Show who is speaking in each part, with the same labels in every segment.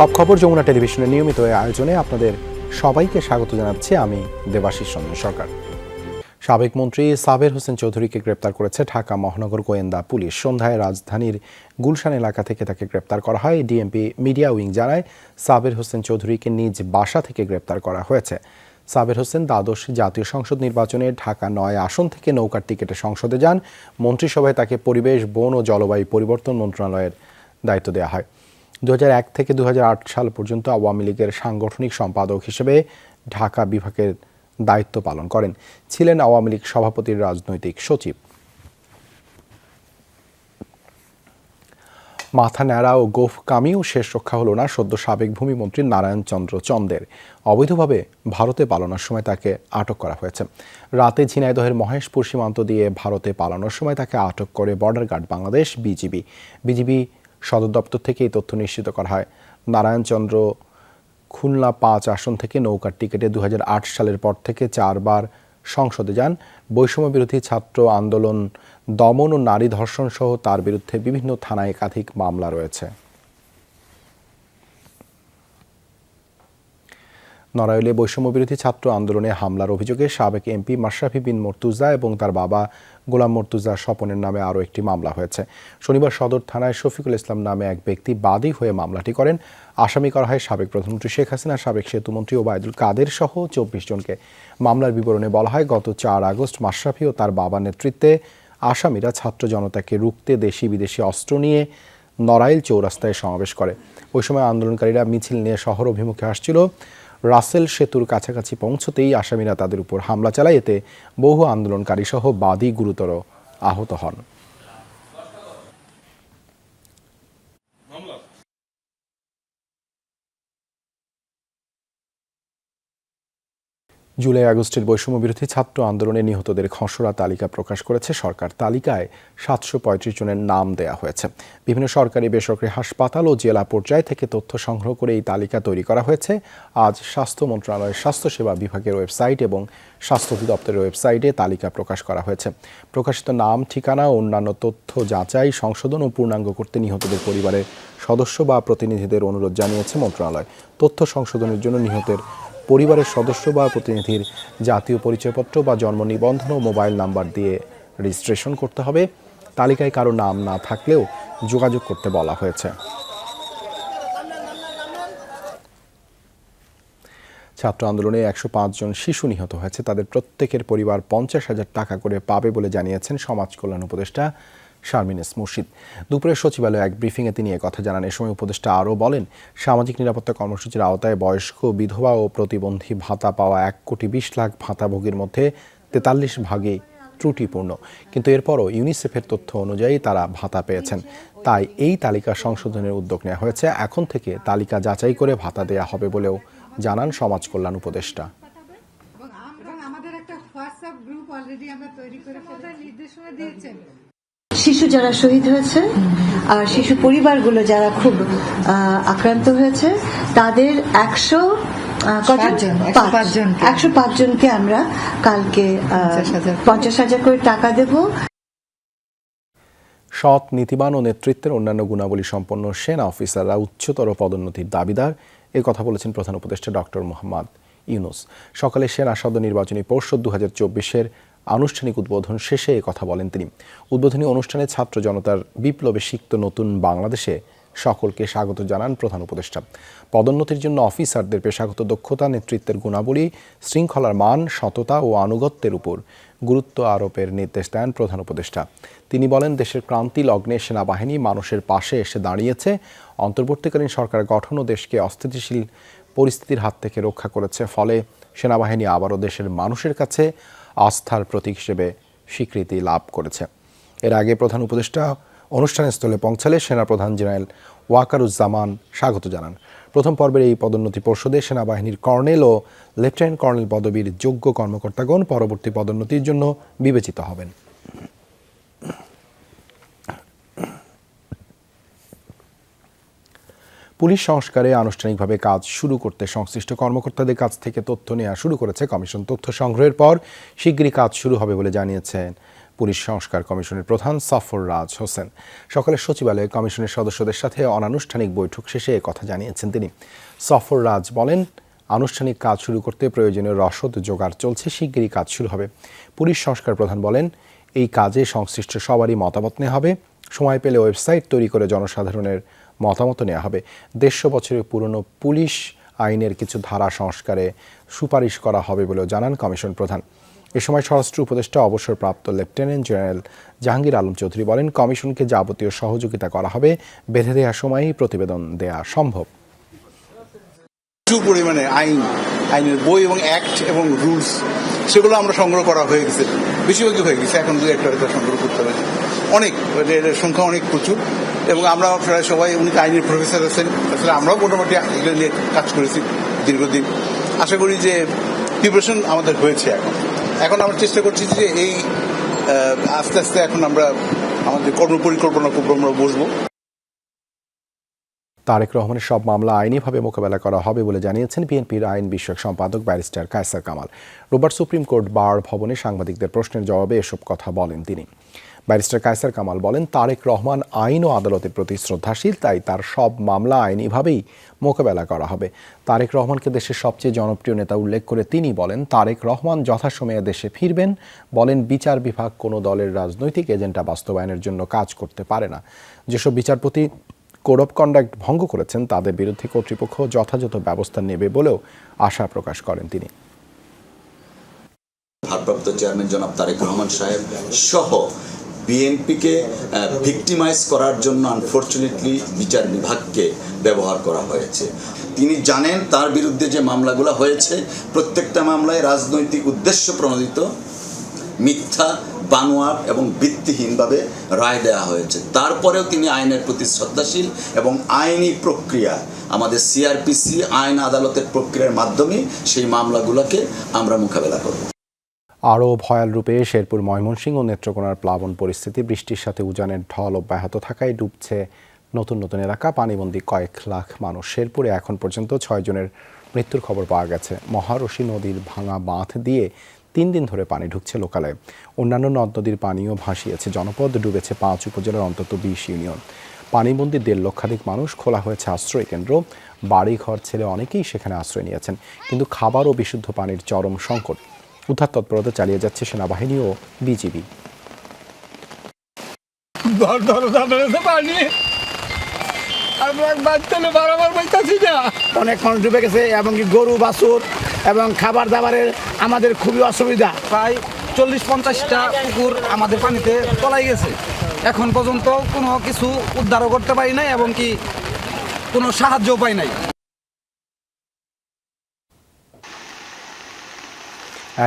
Speaker 1: সব খবর যমুনা টেলিভিশনের নিয়মিত আয়োজনে আপনাদের সবাইকে স্বাগত জানাচ্ছি আমি দেবাশিস চন্দ্র সরকার সাবেক মন্ত্রী সাবের হোসেন চৌধুরীকে গ্রেপ্তার করেছে ঢাকা মহানগর গোয়েন্দা পুলিশ সন্ধ্যায় রাজধানীর গুলশান এলাকা থেকে তাকে গ্রেপ্তার করা হয় ডিএমপি মিডিয়া উইং জানায় সাবের হোসেন চৌধুরীকে নিজ বাসা থেকে গ্রেপ্তার করা হয়েছে সাবের হোসেন দ্বাদশ জাতীয় সংসদ নির্বাচনে ঢাকা নয় আসন থেকে নৌকার টিকিটে সংসদে যান মন্ত্রিসভায় তাকে পরিবেশ বন ও জলবায়ু পরিবর্তন মন্ত্রণালয়ের দায়িত্ব দেওয়া হয় দু থেকে দু সাল পর্যন্ত আওয়ামী লীগের সাংগঠনিক সম্পাদক হিসেবে ঢাকা বিভাগের দায়িত্ব পালন করেন ছিলেন আওয়ামী লীগ সভাপতির রাজনৈতিক সচিব মাথা ন্যাড়া ও গোফ কামিও শেষ রক্ষা হল না সদ্য সাবেক ভূমিমন্ত্রী নারায়ণ চন্দ্র চন্দের অবৈধভাবে ভারতে পালানোর সময় তাকে আটক করা হয়েছে রাতে ঝিনাইদহের মহেশপুর সীমান্ত দিয়ে ভারতে পালানোর সময় তাকে আটক করে border guard Bangladesh BGB BGB সদর দপ্তর থেকে এই তথ্য নিশ্চিত করা হয় নারায়ণচন্দ্র খুলনা পাঁচ আসন থেকে নৌকার টিকিটে দু সালের পর থেকে চারবার সংসদে যান বৈষম্য বিরোধী ছাত্র আন্দোলন দমন ও নারী ধর্ষণ সহ তার বিরুদ্ধে বিভিন্ন থানায় একাধিক মামলা রয়েছে নড়াইলে বৈষম্যবিরোধী ছাত্র আন্দোলনে হামলার অভিযোগে সাবেক এমপি মাশরাফি বিন মর্তুজা এবং তার বাবা গোলাম মর্তুজা স্বপনের নামে আরও একটি মামলা হয়েছে শনিবার সদর থানায় শফিকুল ইসলাম নামে এক ব্যক্তি বাদী হয়ে মামলাটি করেন আসামি করা হয় সাবেক প্রধানমন্ত্রী শেখ হাসিনা সাবেক সেতুমন্ত্রী ওবায়দুল কাদের সহ চব্বিশ জনকে মামলার বিবরণে বলা হয় গত চার আগস্ট মাশরাফি ও তার বাবার নেতৃত্বে আসামিরা ছাত্র জনতাকে রুখতে দেশি বিদেশি অস্ত্র নিয়ে নড়াইল চৌরাস্তায় সমাবেশ করে ওই সময় আন্দোলনকারীরা মিছিল নিয়ে শহর অভিমুখে আসছিল রাসেল সেতুর কাছাকাছি পৌঁছতেই আসামিরা তাদের উপর হামলা চালায় এতে বহু আন্দোলনকারীসহ বাদী গুরুতর আহত হন জুলাই আগস্টের বৈষম্য বিরোধী ছাত্র আন্দোলনে নিহতদের খসড়া তালিকা প্রকাশ করেছে সরকার তালিকায় সাতশো পঁয়ত্রিশ জনের নাম দেয়া হয়েছে বিভিন্ন সরকারি বেসরকারি হাসপাতাল ও জেলা পর্যায় থেকে তথ্য সংগ্রহ করে এই তালিকা তৈরি করা হয়েছে আজ স্বাস্থ্য মন্ত্রণালয়ের স্বাস্থ্যসেবা বিভাগের ওয়েবসাইট এবং স্বাস্থ্য অধিদপ্তরের ওয়েবসাইটে তালিকা প্রকাশ করা হয়েছে প্রকাশিত নাম ঠিকানা ও অন্যান্য তথ্য যাচাই সংশোধন ও পূর্ণাঙ্গ করতে নিহতদের পরিবারের সদস্য বা প্রতিনিধিদের অনুরোধ জানিয়েছে মন্ত্রণালয় তথ্য সংশোধনের জন্য নিহতের পরিবারের সদস্য বা প্রতিনিধির জাতীয় পরিচয়পত্র বা জন্ম নিবন্ধন ও মোবাইল নাম্বার দিয়ে রেজিস্ট্রেশন করতে হবে তালিকায় কারো নাম না থাকলেও যোগাযোগ করতে বলা হয়েছে ছাত্র আন্দোলনে একশো জন শিশু নিহত হয়েছে তাদের প্রত্যেকের পরিবার পঞ্চাশ হাজার টাকা করে পাবে বলে জানিয়েছেন সমাজ কল্যাণ উপদেষ্টা শারমিনেস মুর্শিদ দুপুরে সচিবালয়ে এক ব্রিফিংয়ে তিনি কথা জানান এ সময় উপদেষ্টা আরও বলেন সামাজিক নিরাপত্তা কর্মসূচির আওতায় বয়স্ক বিধবা ও প্রতিবন্ধী ভাতা পাওয়া এক কোটি বিশ লাখ ভাতাভোগীর মধ্যে তেতাল্লিশ ভাগে ত্রুটিপূর্ণ কিন্তু এরপরও ইউনিসেফের তথ্য অনুযায়ী তারা ভাতা পেয়েছেন তাই এই তালিকা সংশোধনের উদ্যোগ নেওয়া হয়েছে এখন থেকে তালিকা যাচাই করে ভাতা দেয়া হবে বলেও জানান সমাজ কল্যাণ উপদেষ্টা আমাদের একটা হোয়াটসঅ্যাপ গ্রুপ
Speaker 2: অলরেডি আমরা তৈরি করে নির্দেশনা দিয়েছেন শিশু যারা শহীদ হয়েছে আর শিশু পরিবারগুলো যারা খুব আক্রান্ত হয়েছে তাদের একশো একশো পাঁচ জনকে আমরা কালকে পঞ্চাশ হাজার করে টাকা দেব
Speaker 1: সৎ নীতিবান ও নেতৃত্বের অন্যান্য গুণাবলী সম্পন্ন সেনা অফিসাররা উচ্চতর পদোন্নতির দাবিদার এ কথা বলেছেন প্রধান উপদেষ্টা ডক্টর মোহাম্মদ ইউনুস সকালে সেনা সদ নির্বাচনী পর্ষদ দু হাজার চব্বিশের আনুষ্ঠানিক উদ্বোধন শেষে এ কথা বলেন তিনি উদ্বোধনী অনুষ্ঠানে ছাত্র জনতার বিপ্লবে সিক্ত নতুন বাংলাদেশে সকলকে স্বাগত জানান প্রধান উপদেষ্টা পদোন্নতির জন্য অফিসারদের পেশাগত দক্ষতা নেতৃত্বের গুণাবলী শৃঙ্খলার মান সততা ও আনুগত্যের উপর গুরুত্ব আরোপের নির্দেশ দেন প্রধান উপদেষ্টা তিনি বলেন দেশের ক্রান্তি লগ্নে সেনাবাহিনী মানুষের পাশে এসে দাঁড়িয়েছে অন্তর্বর্তীকালীন সরকার গঠন ও দেশকে অস্থিতিশীল পরিস্থিতির হাত থেকে রক্ষা করেছে ফলে সেনাবাহিনী আবারও দেশের মানুষের কাছে আস্থার প্রতীক হিসেবে স্বীকৃতি লাভ করেছে এর আগে প্রধান উপদেষ্টা অনুষ্ঠানস্থলে পৌঁছালে সেনাপ্রধান জেনারেল ওয়াকারুজ্জামান স্বাগত জানান প্রথম পর্বের এই পদোন্নতি পর্ষদে সেনাবাহিনীর কর্নেল ও লেফটেন্যান্ট কর্নেল পদবীর যোগ্য কর্মকর্তাগণ পরবর্তী পদোন্নতির জন্য বিবেচিত হবেন পুলিশ সংস্কারে আনুষ্ঠানিকভাবে কাজ শুরু করতে সংশ্লিষ্ট কর্মকর্তাদের কাছ থেকে তথ্য নেওয়া শুরু করেছে কমিশন তথ্য সংগ্রহের পর শিগগিরই কাজ শুরু হবে বলে জানিয়েছেন পুলিশ সংস্কার কমিশনের প্রধান সফর রাজ হোসেন সকালে সচিবালয়ে কমিশনের সদস্যদের সাথে অনানুষ্ঠানিক বৈঠক শেষে কথা জানিয়েছেন তিনি সফর রাজ বলেন আনুষ্ঠানিক কাজ শুরু করতে প্রয়োজনীয় রসদ জোগাড় চলছে শিগগিরই কাজ শুরু হবে পুলিশ সংস্কার প্রধান বলেন এই কাজে সংশ্লিষ্ট সবারই মতামত নেওয়া হবে সময় পেলে ওয়েবসাইট তৈরি করে জনসাধারণের মতামত নেওয়া হবে দেড়শো বছরের পুরনো পুলিশ আইনের কিছু ধারা সংস্কারে সুপারিশ করা হবে বলেও জানান কমিশন প্রধান এ সময় স্বরাষ্ট্র উপদেষ্টা অবসরপ্রাপ্ত লেফটেন্যান্ট জেনারেল জাহাঙ্গীর আলম চৌধুরী বলেন কমিশনকে যাবতীয় সহযোগিতা করা হবে বেঁধে দেওয়ার সময়ই প্রতিবেদন দেয়া সম্ভব প্রচুর পরিমাণে আইন আইনের বই এবং অ্যাক্ট এবং রুলস সেগুলো আমরা সংগ্রহ করা হয়ে গেছে বেশিরভাগই হয়ে গেছে এখন দু একটা সংগ্রহ করতে পারি অনেক সংখ্যা অনেক প্রচুর এবং আমরা প্রায় সবাই উনি আইনের প্রফেসর আছেন আসলে আমরাও মোটামুটি এগুলো নিয়ে কাজ করেছি দীর্ঘদিন আশা করি যে প্রিপারেশন আমাদের হয়েছে এখন এখন আমরা চেষ্টা করছি যে এই আস্তে আস্তে এখন আমরা আমাদের কর্ম পরিকল্পনা আমরা বসবো তারেক রহমানের সব মামলা আইনিভাবে মোকাবেলা করা হবে বলে জানিয়েছেন বিএনপির আইন বিষয়ক সম্পাদক ব্যারিস্টার কায়সার কামাল রোববার সুপ্রিম কোর্ট বার ভবনে সাংবাদিকদের প্রশ্নের জবাবে এসব কথা বলেন তিনি ব্যারিস্টার কায়সার কামাল বলেন তারেক রহমান আইন ও আদালতের প্রতি শ্রদ্ধাশীল তাই তার সব মামলা আইনিভাবেই মোকাবেলা করা হবে তারেক রহমানকে দেশের সবচেয়ে জনপ্রিয় নেতা উল্লেখ করে তিনি বলেন তারেক রহমান যথাসময়ে দেশে ফিরবেন বলেন বিচার বিভাগ কোনো দলের রাজনৈতিক এজেন্ডা বাস্তবায়নের জন্য কাজ করতে পারে না যেসব বিচারপতি কোড অফ কন্ডাক্ট ভঙ্গ করেছেন তাদের বিরুদ্ধে কর্তৃপক্ষ যথাযথ ব্যবস্থা নেবে বলেও আশা প্রকাশ করেন তিনি
Speaker 3: ভারপ্রাপ্ত চেয়ারম্যান জনাব তারেক রহমান সাহেব সহ বিএনপিকে ভিক্টিমাইজ করার জন্য আনফর্চুনেটলি বিচার বিভাগকে ব্যবহার করা হয়েছে তিনি জানেন তার বিরুদ্ধে যে মামলাগুলো হয়েছে প্রত্যেকটা মামলায় রাজনৈতিক উদ্দেশ্য প্রণোদিত মিথ্যা বানোয়ার এবং ভিত্তিহীনভাবে রায় দেওয়া হয়েছে তারপরেও তিনি আইনের প্রতি শ্রদ্ধাশীল এবং আইনি প্রক্রিয়া আমাদের সিআরপিসি আইন আদালতের প্রক্রিয়ার মাধ্যমে সেই মামলাগুলোকে আমরা মোকাবেলা করব
Speaker 1: আরও ভয়াল রূপে শেরপুর ময়মনসিংহ ও নেত্রকোনার প্লাবন পরিস্থিতি বৃষ্টির সাথে উজানের ঢল অব্যাহত থাকায় ডুবছে নতুন নতুন এলাকা পানিবন্দী কয়েক লাখ মানুষ শেরপুরে এখন পর্যন্ত ছয় জনের মৃত্যুর খবর পাওয়া গেছে মহারশী নদীর ভাঙা বাঁধ দিয়ে তিন দিন ধরে পানি ঢুকছে লোকালয়ে অন্যান্য নদ নদীর পানিও ভাসিয়েছে জনপদ ডুবেছে পাঁচ উপজেলার অন্তত বিশ ইউনিয়ন পানিবন্দি দেড় লক্ষাধিক মানুষ খোলা হয়েছে আশ্রয় কেন্দ্র বাড়িঘর ছেড়ে অনেকেই সেখানে আশ্রয় নিয়েছেন কিন্তু খাবার ও বিশুদ্ধ পানির চরম সংকট উদ্ধার তৎপরতা চালিয়ে যাচ্ছে সেনাবাহিনী ও বিজিবি অনেক মানুষ ডুবে গেছে এবং গরু বাছুর এবং খাবার দাবারের আমাদের খুবই অসুবিধা প্রায় চল্লিশ পঞ্চাশটা পুকুর আমাদের পানিতে তলাই গেছে এখন পর্যন্ত কোনো কিছু উদ্ধারও করতে পারি নাই এবং কি কোনো সাহায্যও পাই নাই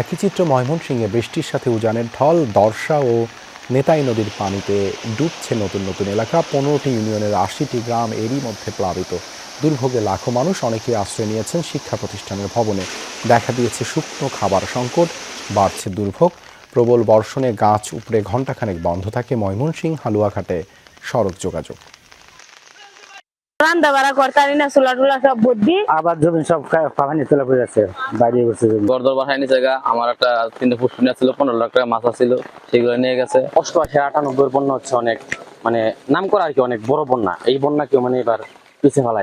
Speaker 1: একই চিত্র ময়মনসিংহে বৃষ্টির সাথে উজানের ঢল দর্শা ও নেতাই নদীর পানিতে ডুবছে নতুন নতুন এলাকা পনেরোটি ইউনিয়নের আশিটি গ্রাম এরই মধ্যে প্লাবিত দুর্ভোগে লাখো মানুষ অনেকে আশ্রয় নিয়েছেন শিক্ষা প্রতিষ্ঠানের ভবনে দেখা দিয়েছে শুকনো খাবার সংকট বাড়ছে দুর্ভোগ প্রবল বর্ষণে গাছ উপড়ে ঘণ্টাখানেক বন্ধ থাকে ময়মনসিংহ হালুয়াঘাটে সড়ক যোগাযোগ পনেরো লাখ টাকা মাছ সেগুলো নিয়ে গেছে আটানব্বই বন্যা হচ্ছে অনেক মানে অনেক বড় বন্যা এই বন্যা কেউ মানে এবার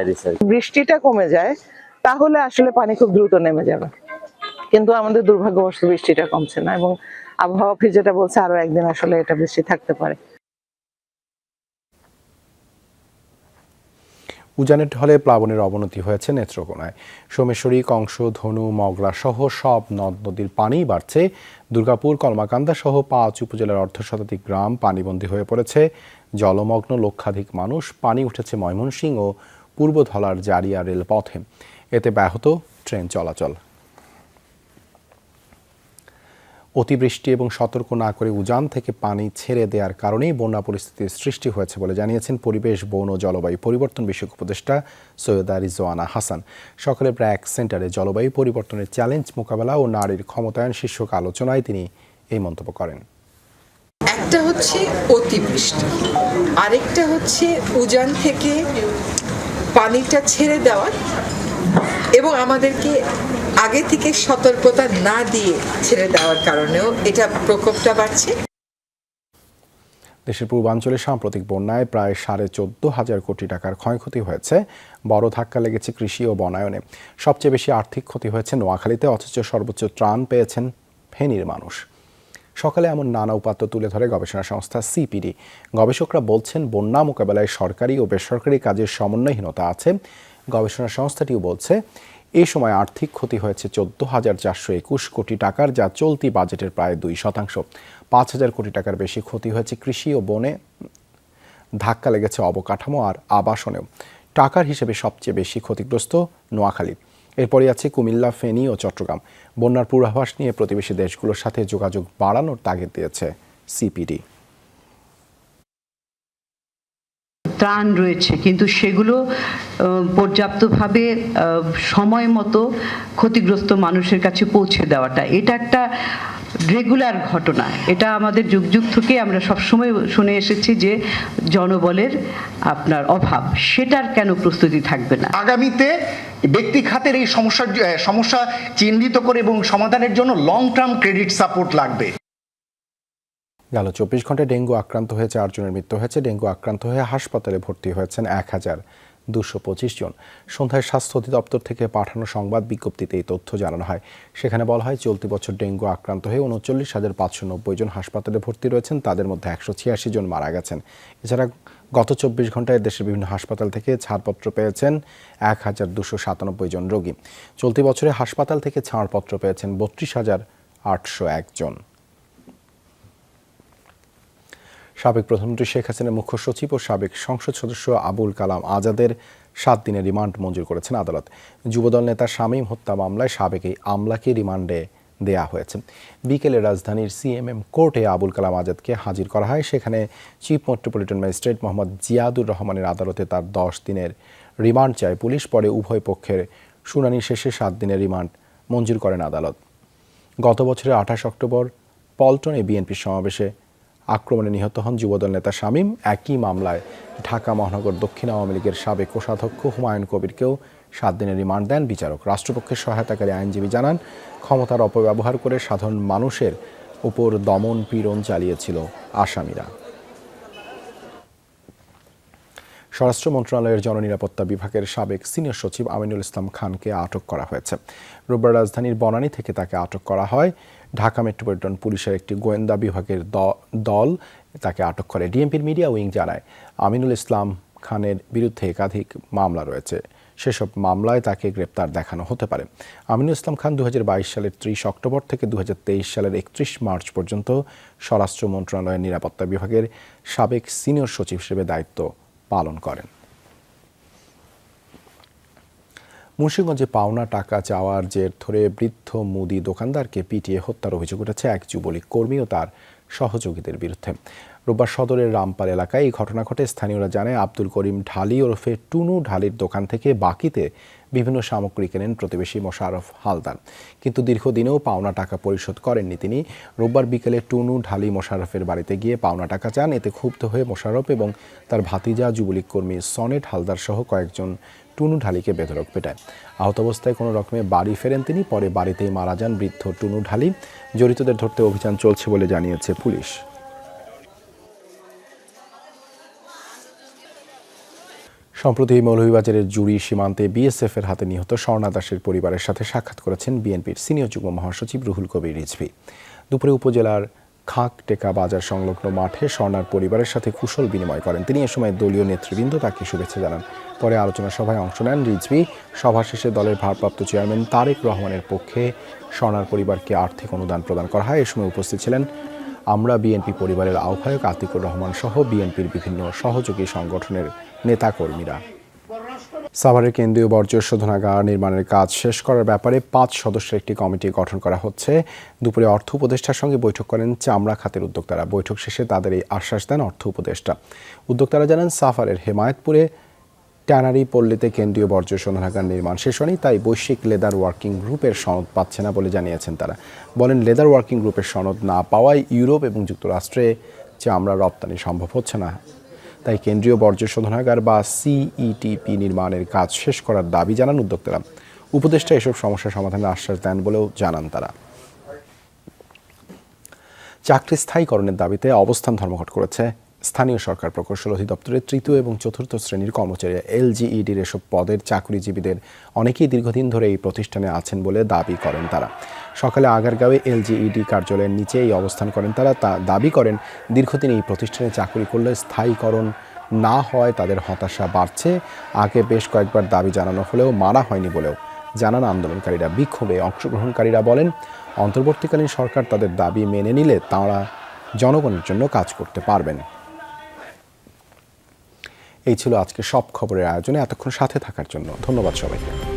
Speaker 1: দিয়েছে বৃষ্টিটা কমে যায় তাহলে আসলে পানি খুব দ্রুত নেমে যাবে কিন্তু আমাদের দুর্ভাগ্যবশত বৃষ্টিটা কমছে না এবং আবহাওয়া অফিস যেটা বলছে আরো একদিন আসলে এটা বৃষ্টি থাকতে পারে উজানের ঢলে প্লাবনের অবনতি হয়েছে নেত্রকোনায় সোমেশ্বরী কংস ধনু মগলা সহ সব নদ নদীর পানি বাড়ছে দুর্গাপুর কলমাকান্দা সহ পাঁচ উপজেলার অর্ধ শতাধিক গ্রাম পানিবন্দী হয়ে পড়েছে জলমগ্ন লক্ষাধিক মানুষ পানি উঠেছে ময়মনসিংহ ও পূর্বধলার জারিয়া রেলপথে এতে ব্যাহত ট্রেন চলাচল অতিবৃষ্টি এবং সতর্ক না করে উজান থেকে পানি ছেড়ে দেওয়ার কারণেই বন্যা পরিস্থিতির সৃষ্টি হয়েছে বলে জানিয়েছেন পরিবেশ বন ও জলবায়ু পরিবর্তন বিষয়ক উপদেষ্টা সৈয়দ আরিজোয়ানা হাসান সকালে প্রায় এক সেন্টারে জলবায়ু পরিবর্তনের চ্যালেঞ্জ মোকাবেলা ও নারীর ক্ষমতায়ন শীর্ষক আলোচনায় তিনি এই মন্তব্য করেন একটা হচ্ছে অতিবৃষ্টি আরেকটা হচ্ছে উজান থেকে পানিটা ছেড়ে দেওয়ার এবং আমাদেরকে আগে থেকে সতর্কতা না দিয়ে ছেড়ে দেওয়ার কারণেও এটা প্রকোপটা বাড়ছে দেশের পূর্বাঞ্চলে সাম্প্রতিক বন্যায় প্রায় সাড়ে চোদ্দ হাজার কোটি টাকার ক্ষয়ক্ষতি হয়েছে বড় ধাক্কা লেগেছে কৃষি ও বনায়নে সবচেয়ে বেশি আর্থিক ক্ষতি হয়েছে নোয়াখালীতে অথচ সর্বোচ্চ ত্রাণ পেয়েছেন ফেনীর মানুষ সকালে এমন নানা উপাত্ত তুলে ধরে গবেষণা সংস্থা সিপিডি গবেষকরা বলছেন বন্যা মোকাবেলায় সরকারি ও বেসরকারি কাজের সমন্বয়হীনতা আছে গবেষণা সংস্থাটিও বলছে এ সময় আর্থিক ক্ষতি হয়েছে চোদ্দ হাজার চারশো একুশ কোটি টাকার যা চলতি বাজেটের প্রায় দুই শতাংশ পাঁচ হাজার কোটি টাকার বেশি ক্ষতি হয়েছে কৃষি ও বনে ধাক্কা লেগেছে অবকাঠামো আর আবাসনেও টাকার হিসেবে সবচেয়ে বেশি ক্ষতিগ্রস্ত নোয়াখালী এরপরই আছে কুমিল্লা ফেনী ও চট্টগ্রাম বন্যার পূর্বাভাস নিয়ে প্রতিবেশী দেশগুলোর সাথে যোগাযোগ বাড়ানোর তাগিদ দিয়েছে সিপিডি
Speaker 2: ত্রাণ রয়েছে কিন্তু সেগুলো পর্যাপ্তভাবে সময় মতো ক্ষতিগ্রস্ত মানুষের কাছে পৌঁছে দেওয়াটা এটা একটা রেগুলার ঘটনা এটা আমাদের যুগ যুগ থেকে আমরা সবসময় শুনে এসেছি যে জনবলের আপনার অভাব সেটার কেন প্রস্তুতি থাকবে না
Speaker 3: আগামীতে ব্যক্তি খাতের এই সমস্যার সমস্যা চিহ্নিত করে এবং সমাধানের জন্য লং টার্ম ক্রেডিট সাপোর্ট লাগবে
Speaker 1: গেল চব্বিশ ঘন্টায় ডেঙ্গু আক্রান্ত হয়ে চারজনের মৃত্যু হয়েছে ডেঙ্গু আক্রান্ত হয়ে হাসপাতালে ভর্তি হয়েছেন এক হাজার দুশো পঁচিশ জন সন্ধ্যায় স্বাস্থ্য অধিদপ্তর থেকে পাঠানো সংবাদ বিজ্ঞপ্তিতে এই তথ্য জানানো হয় সেখানে বলা হয় চলতি বছর ডেঙ্গু আক্রান্ত হয়ে উনচল্লিশ হাজার পাঁচশো নব্বই জন হাসপাতালে ভর্তি রয়েছেন তাদের মধ্যে একশো ছিয়াশি জন মারা গেছেন এছাড়া গত চব্বিশ ঘন্টায় দেশের বিভিন্ন হাসপাতাল থেকে ছাড়পত্র পেয়েছেন এক হাজার দুশো সাতানব্বই জন রোগী চলতি বছরে হাসপাতাল থেকে ছাড়পত্র পেয়েছেন বত্রিশ হাজার আটশো একজন জন সাবেক প্রধানমন্ত্রী শেখ হাসিনা মুখ্য সচিব ও সাবেক সংসদ সদস্য আবুল কালাম আজাদের সাত দিনের রিমান্ড মঞ্জুর করেছেন আদালত যুবদল নেতা শামীম হত্যা মামলায় সাবেক এই আমলাকে রিমান্ডে দেয়া হয়েছে বিকেলে রাজধানীর সিএমএম কোর্টে আবুল কালাম আজাদকে হাজির করা হয় সেখানে chief metropolitan magistrate Mohammad Ziadur রহমানের আদালতে তার দশ দিনের রিমান্ড চায় পুলিশ পরে উভয় পক্ষের শুনানি শেষে সাত দিনের রিমান্ড মঞ্জুর করেন আদালত গত বছরের আঠাশ অক্টোবর পল্টনে বিএনপির সমাবেশে আক্রমণে নিহত হন যুবদল নেতা শামীম একই মামলায় ঢাকা মহানগর দক্ষিণ আওয়ামী লীগের সাবেক কোষাধ্যক্ষ হুমায়ুন কবিরকেও সাত দিনের রিমান্ড দেন বিচারক রাষ্ট্রপক্ষের সহায়তাকারী আইনজীবী জানান ক্ষমতার অপব্যবহার করে সাধারণ মানুষের উপর দমন পীড়ন চালিয়েছিল আসামিরা স্বরাষ্ট্র মন্ত্রণালয়ের জননিরাপত্তা বিভাগের সাবেক সিনিয়র সচিব আমিনুল ইসলাম খানকে আটক করা হয়েছে রোববার রাজধানীর বনানী থেকে তাকে আটক করা হয় ঢাকা মেট্রোপলিটন পুলিশের একটি গোয়েন্দা বিভাগের দল তাকে আটক করে ডিএমপির মিডিয়া উইং জানায় আমিনুল ইসলাম খানের বিরুদ্ধে একাধিক মামলা রয়েছে সেসব মামলায় তাকে গ্রেপ্তার দেখানো হতে পারে আমিনুল ইসলাম খান দু সালের ত্রিশ অক্টোবর থেকে দু সালের একত্রিশ মার্চ পর্যন্ত স্বরাষ্ট্র মন্ত্রণালয়ের নিরাপত্তা বিভাগের সাবেক সিনিয়র সচিব হিসেবে দায়িত্ব পালন করেন মুর্শিগঞ্জে পাওনা টাকা চাওয়ার জের ধরে বৃদ্ধ মুদি দোকানদারকে পিটিয়ে হত্যার অভিযোগ উঠেছে এক যুবলীগ কর্মী ও তার সহযোগীদের বিরুদ্ধে রোববার সদরের রামপাল এলাকায় এই ঘটনা ঘটে স্থানীয়রা জানায় আব্দুল করিম ঢালি ওরফে টুনু ঢালির দোকান থেকে বাকিতে বিভিন্ন সামগ্রী কেনেন প্রতিবেশী মোশারফ হালদার কিন্তু দীর্ঘদিনেও পাওনা টাকা পরিশোধ করেননি তিনি রোববার বিকেলে টুনু ঢালি মোশারফের বাড়িতে গিয়ে পাওনা টাকা চান এতে ক্ষুব্ধ হয়ে মোশারফ এবং তার ভাতিজা যুবলীগ কর্মী সনেট হালদার সহ কয়েকজন টুনু ঢালিকে বেধরক পেটায় আহত অবস্থায় কোনো রকমে বাড়ি ফেরেন তিনি পরে বাড়িতেই মারা যান বৃদ্ধ টুনু ঢালি জড়িতদের ধরতে অভিযান চলছে বলে জানিয়েছে পুলিশ সম্প্রতি মৌলভীবাজারের জুড়ি সীমান্তে বিএসএফের হাতে নিহত স্বর্ণা দাসের পরিবারের সাথে সাক্ষাৎ করেছেন বিএনপির সিনিয়র যুগ্ম মহাসচিব রুহুল কবির রিজভি দুপুরে উপজেলার খাক টেকা বাজার সংলগ্ন মাঠে স্বর্ণার পরিবারের সাথে কুশল বিনিময় করেন তিনি এ সময় দলীয় নেতৃবৃন্দ তাকে শুভেচ্ছা জানান পরে আলোচনা সভায় অংশ নেন রিজভি সভা শেষে দলের ভারপ্রাপ্ত চেয়ারম্যান তারেক রহমানের পক্ষে স্বর্ণার পরিবারকে আর্থিক অনুদান প্রদান করা হয় এ সময় উপস্থিত ছিলেন আমরা বিএনপি পরিবারের আহ্বায়ক আতিকুর রহমান সহ বিএনপির বিভিন্ন সহযোগী সংগঠনের নেতাকর্মীরা সাভারের কেন্দ্রীয় বর্জ্য শোধনাগার নির্মাণের কাজ শেষ করার ব্যাপারে পাঁচ সদস্যের একটি কমিটি গঠন করা হচ্ছে দুপুরে অর্থ উপদেষ্টার সঙ্গে বৈঠক করেন চামড়া খাতের উদ্যোক্তারা বৈঠক শেষে তাদের এই আশ্বাস দেন অর্থ উপদেষ্টা উদ্যোক্তারা জানান সাফারের হেমায়তপুরে ট্যানারি পল্লীতে কেন্দ্রীয় বর্জ্য শোধনাগার নির্মাণ শেষ হয়নি তাই বৈশ্বিক লেদার ওয়ার্কিং গ্রুপের সনদ পাচ্ছে না বলে জানিয়েছেন তারা বলেন লেদার ওয়ার্কিং গ্রুপের সনদ না পাওয়ায় ইউরোপ এবং যুক্তরাষ্ট্রে চামড়া রপ্তানি সম্ভব হচ্ছে না তাই কেন্দ্রীয় বর্জ্য শোধনাগার বা সিইটিপি e নির্মাণের কাজ শেষ করার দাবি জানান উদ্যোক্তারা উপদেষ্টা এসব সমস্যা সমাধানের আশ্বাস দেন বলেও জানান তারা চাকরি স্থায়ীকরণের দাবিতে অবস্থান ধর্মঘট করেছে স্থানীয় সরকার প্রকৌশল অধিদপ্তরের তৃতীয় এবং চতুর্থ শ্রেণীর কর্মচারী এলজিইডির এসব পদের চাকরিজীবীদের অনেকেই দীর্ঘদিন ধরে এই প্রতিষ্ঠানে আছেন বলে দাবি করেন তারা সকালে আগারগাঁওয়ে এলজিইডি কার্যালয়ের নিচে এই অবস্থান করেন তারা তা দাবি করেন দীর্ঘদিন এই প্রতিষ্ঠানে চাকরি করলে স্থায়ীকরণ না হয় তাদের হতাশা বাড়ছে আগে বেশ কয়েকবার দাবি জানানো হলেও মারা হয়নি বলেও জানান আন্দোলনকারীরা বিক্ষোভে অংশগ্রহণকারীরা বলেন অন্তর্বর্তীকালীন সরকার তাদের দাবি মেনে নিলে তাঁরা জনগণের জন্য কাজ করতে পারবেন এই ছিল আজকে সব খবরের আয়োজনে এতক্ষণ সাথে থাকার জন্য ধন্যবাদ সবাইকে